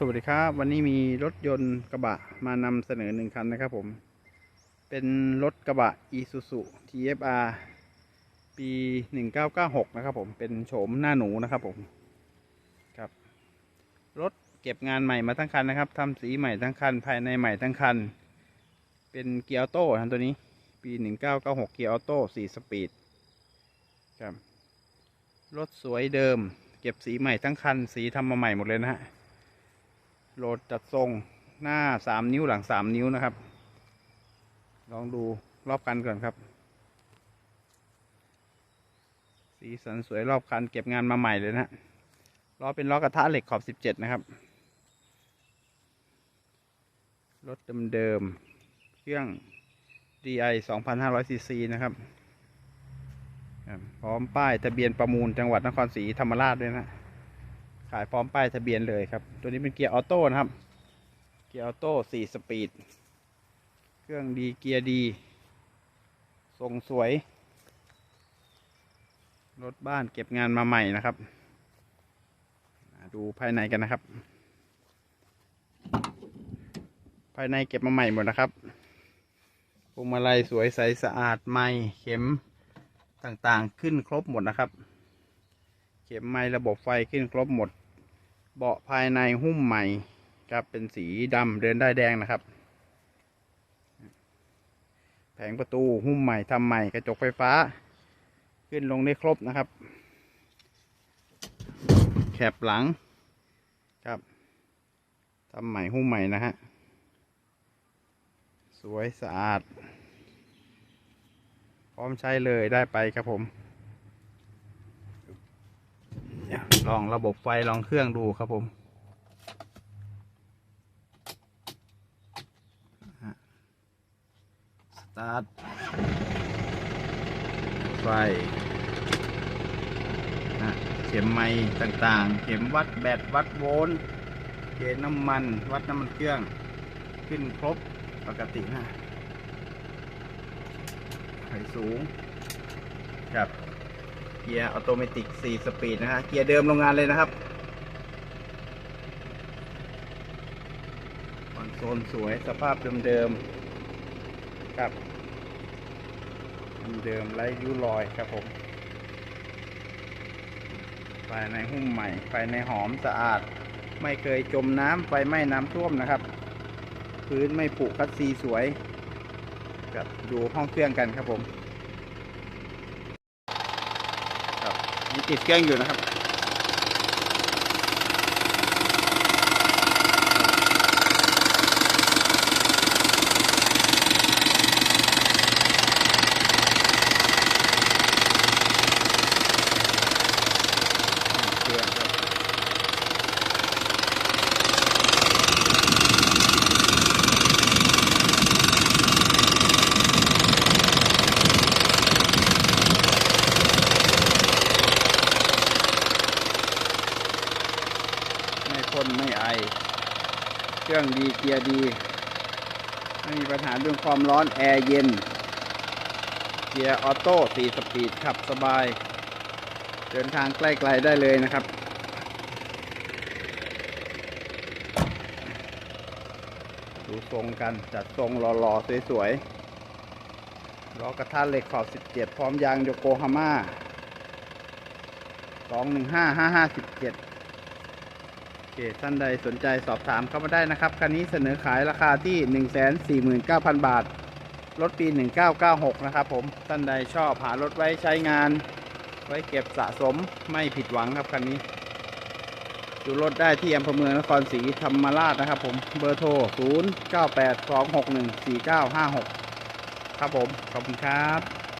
สวัสดีครับ วันนี้มีรถยนต์กระบะมานำเสนอหนึ่งคันนะครับผม เป็นรถกระบะ Isuzu TFR ปี 1996 นะครับผม เป็นโฉมหน้าหนูนะครับผม ครับ รถเก็บงานใหม่มาทั้งคันนะครับทำสีใหม่ทั้งคัน ภายในใหม่ทั้งคัน เป็นเกียร์ออโต้นะตัวนี้ ปี 1996 เกียร์ออโต้ 4 สปีด ครับ รถสวยเดิม เก็บสีใหม่ทั้งคัน สีทำมาใหม่หมดเลยนะฮะ โหลดจัดทรงหน้าสามนิ้วหลังสามนิ้วนะครับ ลองดูรอบคันก่อนครับ สีสันสวยรอบคันเก็บงานมาใหม่เลยนะล้อเป็นล้อกระทะเหล็กขอบสิบเจ็ดนะครับ รถเดิมๆเครื่อง DI 2,500 cc นะครับครับ พร้อมป้ายทะเบียนประมูลจังหวัดนครศรีธรรมราชด้วยนะ ขายพร้อมป้ายทะเบียนเลยครับ ตัวนี้เป็นเกียร์ออโต้นะครับ เกียร์ออโต้สี่สปีด เครื่องดีเกียร์ดี ทรงสวย รถบ้านเก็บงานมาใหม่นะครับ ดูภายในกันนะครับ ภายในเก็บมาใหม่หมดนะครับพวงมาลัยสวยใสสะอาดใหม่เข็มต่างๆขึ้นครบหมดนะครับ เข็มไม้ระบบไฟขึ้นครบหมด เบาะภายในหุ้มใหม่ครับเป็นสีดำเดินได้แดงนะครับ แผงประตูหุ้มใหม่ทำใหม่กระจกไฟฟ้า ขึ้นลงได้ครบนะครับ แคบหลังครับทำใหม่หุ้มใหม่นะฮะสวยสะอาด พร้อมใช้เลยได้ไปครับผม ลองระบบไฟลองเครื่องดูครับผมสตาร์ทไฟเข็มไม้ต่างๆ เข็มวัดแบตวัดโวลต์เกณฑ์น้ำมัน วัดน้ำมันเครื่อง ขึ้นครบปกตินะไฟสูงครับ กียร์ออโตเมติก4สปีดนะฮะ เกียร์เดิมโรงงานเลยนะครับคอนโซลสวยสภาพเดิมๆครับเดิมไร้ริ้วรอยครับผมภายในหุ้มใหม่ภายในหอมสะอาด ไม่เคยจมน้ำไฟไหม้น้ำท่วมนะครับ พื้นไม่ผุคัดซีสวยกับดูห้องเครื่องกันครับผม มีติดเครื่องอยู่นะครับ เครื่องครับไม่ พ่นไม่ไอ เครื่องดีเกียร์ดี ไม่มีปัญหาเรื่องความร้อนแอร์เย็น เกียร์ออโต้สี่สปีดขับสบาย เดินทางใกล้ ๆ ได้เลยนะครับดูทรงกันจัดทรงหล่อๆ สวยๆล้อกระทะเหล็กขอบ 17 พร้อมยางโยโกฮาม่า 215 5517โอเคท่านใดสนใจสอบถามเข้ามาได้นะครับ คันนี้เสนอขายราคาที่ 149,000 บาท รถปี 1996 นะครับผม ท่านใดชอบหารถไว้ใช้งาน ไว้เก็บสะสมไม่ผิดหวังครับคันนี้ ดูรถได้ที่อำเภอเมืองนครศรีธรรมราชนะครับผม เบอร์โทร 0 9 8 2 6 1 4 9 5 6 ครับผม ขอบคุณครับ